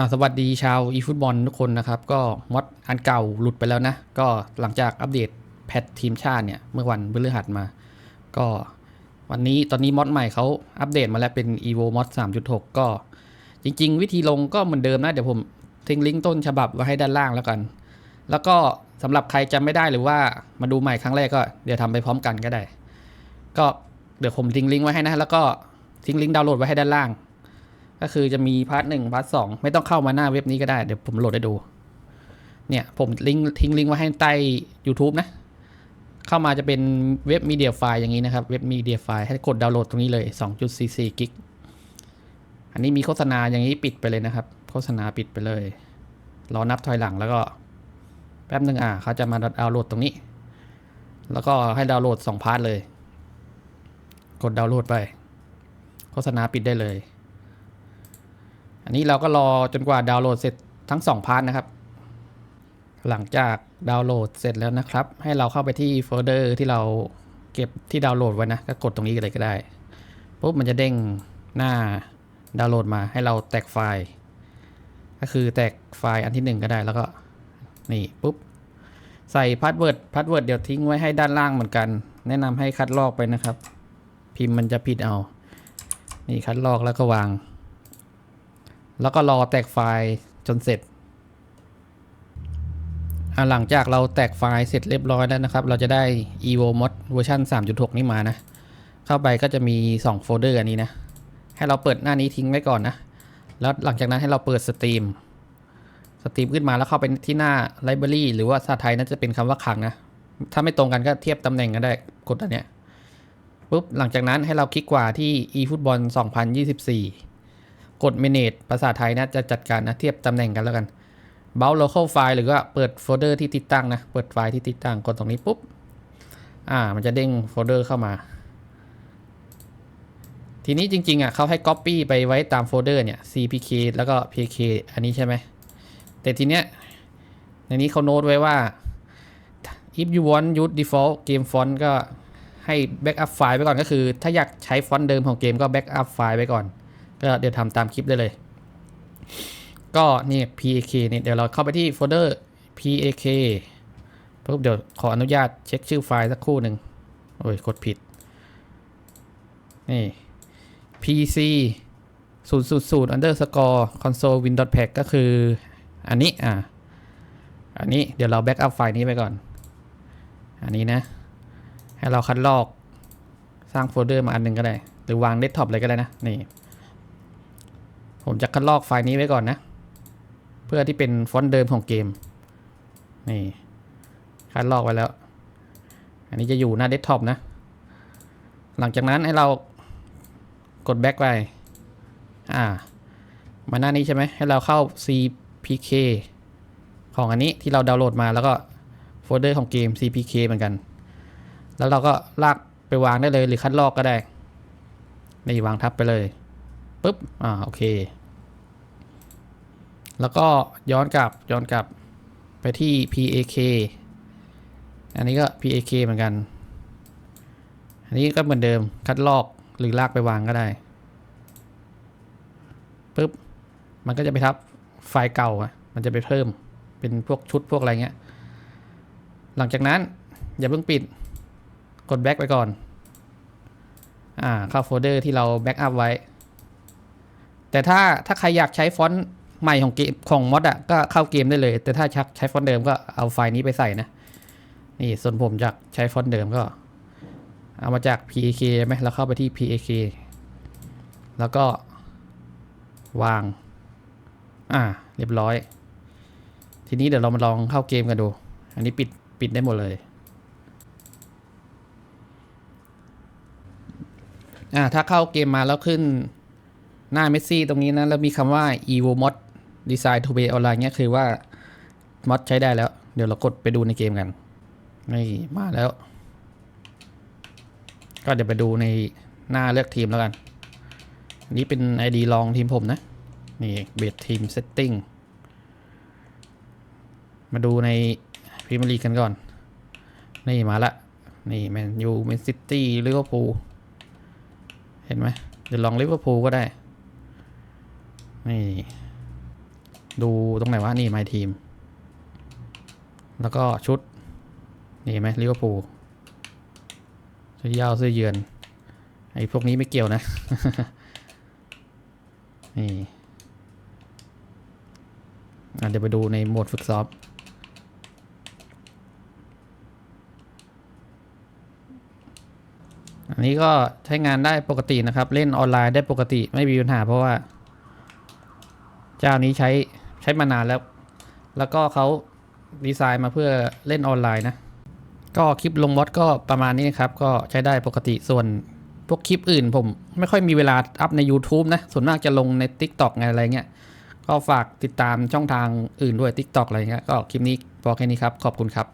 อ่าสวัสดีชาวอีฟุตบอลทุกคนนะครับ ก็มอดอันเก่าหลุดไปแล้วนะ ก็หลังจากอัปเดตแพททีมชาติเนี่ยเมื่อวันพฤหัสมา ก็วันนี้ตอนนี้มอดใหม่เขาอัปเดตมาแล้วเป็น evo mod 3.6 ก็จริง ๆ วิธีลงก็เหมือนเดิมนะ เดี๋ยวผมทิ้งลิงก์ต้นฉบับไว้ให้ด้านล่างแล้วกัน แล้วก็สำหรับใครจำไม่ได้หรือว่ามาดูใหม่ครั้งแรกก็เดี๋ยวทำไปพร้อมกันก็ได้ ก็เดี๋ยวผมทิ้งลิงก์ไว้ให้นะ แล้วก็ทิ้งลิงก์ดาวน์โหลดไว้ให้ด้านล่าง ก็คือจะมีพาร์ทหนึ่งพาร์ทสองไม่ต้องเข้ามาหน้าเว็บนี้ก็ได้ เดี๋ยวผมโหลดให้ดู เนี่ย ผมลิงก์ทิ้งลิงก์ไว้ให้ใต้ YouTube นะ เข้ามาจะเป็นเว็บมีเดียไฟล์อย่างนี้นะครับ เว็บมีเดียไฟล์ให้กดดาวน์โหลดตรงนี้เลย2.44กิกอันนี้มีโฆษณาอย่างนี้ปิดไปเลยนะครับ โฆษณาปิดไปเลยรอนับถอยหลังแล้วก็แป๊บหนึ่งอะเขาจะมาดาวน์โหลดตรงนี้ แล้วก็ให้ดาวน์โหลด2พาร์ทเลย กดดาวน์โหลดไป โฆษณาปิดได้เลย อันนี้เราก็รอจนกว่าดาวน์โหลดเสร็จทั้ง 2 พาร์ทนะครับ หลังจากดาวน์โหลดเสร็จแล้วนะครับ ให้เราเข้าไปที่โฟลเดอร์ที่เราเก็บที่ดาวน์โหลดไว้นะ ก็กดตรงนี้เลยก็ได้ปุ๊บมันจะเด้งหน้าดาวน์โหลดมาให้เราแตกไฟล์ ก็คือแตกไฟล์อันที่ 1 ก็ได้แล้วก็นี่ปุ๊บใส่พาสเวิร์ดพาสเวิร์ดเดี๋ยวทิ้งไว้ให้ด้านล่างเหมือนกัน แนะนำให้คัดลอกไปนะครับ พิมพ์มันจะผิดเอา นี่คัดลอกแล้วก็วาง แล้วก็รอแตกไฟล์จนเสร็จหลังจากเราแตกไฟล์เสร็จเรียบร้อยแล้วนะครับ เราจะได้ evo mod เวอร์ชัน3.6 นี่มานะ เข้าไปก็จะมี 2 โฟลเดอร์อันนี้นะ ให้เราเปิดหน้านี้ทิ้งไว้ก่อนนะ แล้วหลังจากนั้นให้เราเปิดสตรีมสตรีมขึ้นมาแล้วเข้าไปที่หน้า library หรือว่าภาษาไทยน่าจะเป็นคำว่าคังนะ ถ้าไม่ตรงกันก็เทียบตำแหน่งกันได้ กดอันเนี้ยปุ๊บ หลังจากนั้นให้เราคลิกขวาที่ eFootball 2024 กด manage ภาษาไทยนะจะจัดการนะเทียบตำแหน่งกันแล้วกัน b o u local file หรือว่าเปิดโฟลเดอร์ที่ติดตั้งนะเปิดไฟล์ที่ติดตั้งกดตรงนี้ปุ๊บอ่ามันจะเด้งโฟลเดอร์เข้ามา ทีนี้จริงๆอะเขาให้ copy ไปไว้ตามโฟลเดอร์เนี่ย cpk แล้วก็ pk อันนี้ใช่ไหมแต่ทีเนี้ยในนี้เขาโน้ตไว้ว่า if you want use default game font ก็ให้ backup ไฟล์ไว้ก่อนก็คือ ถ้าอยากใช้ฟอนต์เดิมของเกมก็ backup ไฟล์ไว้ก่อน ก็เดี๋ยวทำตามคลิปได้เลย ก็นี่ pak นี่เดี๋ยวเราเข้าไปที่โฟลเดอร์ pak ปุ๊บเดี๋ยวขออนุญาตเช็คชื่อไฟล์สักครู่หนึ่งโอ้ยกดผิด นี่ pc 0 0 0 underscore console windows pack ก็คืออันนี้ อ่าอันนี้เดี๋ยวเราแบ็กอัพไฟล์นี้ไปก่อน อันนี้นะ ให้เราคัดลอกสร้างโฟลเดอร์มาอันหนึ่งก็ได้ หรือวางเดสก์ท็อปเลยก็ได้นะ นี่ ผมจะคัดลอกไฟล์นี้ไว้ก่อนนะ เพื่อที่เป็นฟอนต์เดิมของเกม นี่คัดลอกไว้แล้ว อันนี้จะอยู่หน้าเดสก์ท็อปนะ หลังจากนั้นให้เรากดแบ็กไป อ่า มาหน้านี้ใช่ไหม ให้เราเข้า cpk ของอันนี้ที่เราดาวน์โหลดมาแล้วก็โฟลเดอร์ของเกม cpk เหมือนกัน แล้วเราก็ลากไปวางได้เลยหรือคัดลอกก็ได้ นี่วางทับไปเลย ปุ๊บ อ่า โอเค แล้วก็ย้อนกลับ ย้อนกลับไปที่ pak อันนี้ก็ pak เหมือนกัน อันนี้ก็เหมือนเดิม คัดลอกหรือลากไปวางก็ได้ ปุ๊บ มันก็จะไปทับไฟล์เก่าอะมันจะไปเพิ่ม เป็นพวกชุดพวกอะไรเงี้ย หลังจากนั้นอย่าเพิ่งปิด กดแบ็กไปก่อน อ่า เข้าโฟลเดอร์ที่เราแบ็กอัพไว้ แต่ถ้าถ้าใครอยากใช้ฟอนต์ใหม่ของเกมของมอดอะก็เข้าเกมได้เลย แต่ถ้าชักใช้ฟอนต์เดิมก็เอาไฟล์นี้ไปใส่นะ นี่ส่วนผมจากใช้ฟอนต์เดิมก็ เอามาจาก pak ไหมแล้วเข้าไปที่ pak แล้วก็วาง อ่า เรียบร้อย ทีนี้เดี๋ยวเรามาลองเข้าเกมกันดู อันนี้ปิดปิดได้หมดเลย อ่า ถ้าเข้าเกมมาแล้วขึ้น หน้าเมสซี่ตรงนี้นะแล้วมีคำว่า evo mod design to play online เนี้ยคือว่ามอดใช้ได้แล้ว เดี๋ยวเรากดไปดูในเกมกันนี่มาแล้ว ก็เดี๋ยวไปดูในหน้าเลือกทีมแล้วกัน นี่เป็น ID ลองทีมผมนะ นี่เบสทีมเซตติ้งมาดูในพรีเมียร์ลีกกันก่อน นี่มาละ นี่แมนยูแมนซิตี้ลิเวอร์พูลเห็นไหมเดี๋ยวลองลิเวอร์พูลก็ได้ นี่ดูตรงไหนวะนี่ my team แล้วก็ชุด นี่ไหมลิเวอร์พูลเสื้อยาวเสื้อเยือน ไอ้พวกนี้ไม่เกี่ยวนะ นี่อะเดี๋ยวไปดูในโหมดฝึกซ้อมอันนี้ก็ใช้งานได้ปกตินะครับ เล่นออนไลน์ได้ปกติไม่มีปัญหาเพราะว่า เจ้านี้ใช้ใช้มานานแล้ว แล้วก็เขาดีไซน์มาเพื่อเล่นออนไลน์นะ ก็คลิปลงมอดก็ประมาณนี้นะครับ ก็ใช้ได้ปกติส่วนพวกคลิปอื่นผมไม่ค่อยมีเวลาอัพใน YouTube นะ ส่วนมากจะลงใน TikTok ไงอะไรเงี้ย ก็ฝากติดตามช่องทางอื่นด้วย TikTok อะไรเงี้ย ก็คลิปนี้พอแค่นี้ครับ ขอบคุณครับ